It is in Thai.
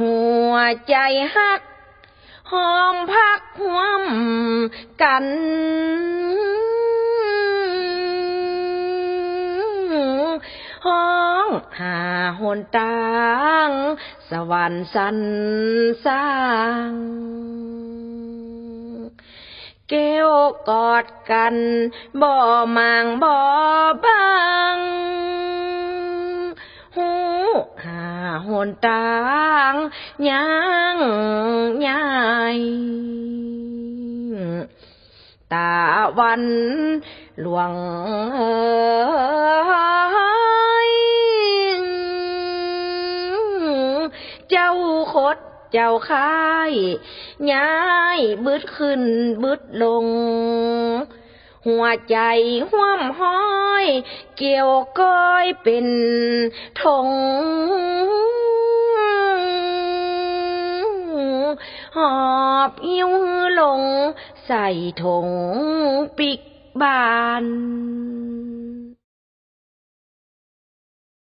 หัวใจฮัก หอมพักหวมกันห้องหาหนตางสวรรค์สันสร้างเก้วกอดกันบ่มางบ่บั หนตางยังยายตาวันหลวงเอยเจ้าคดเจ้าค่ายย้ายบึดขึ้นบึดลง หัวใจห่วมห้อย เกี่ยวก้อยเป็นธง หอบอิ้วลง ใส่ถงปิกบาน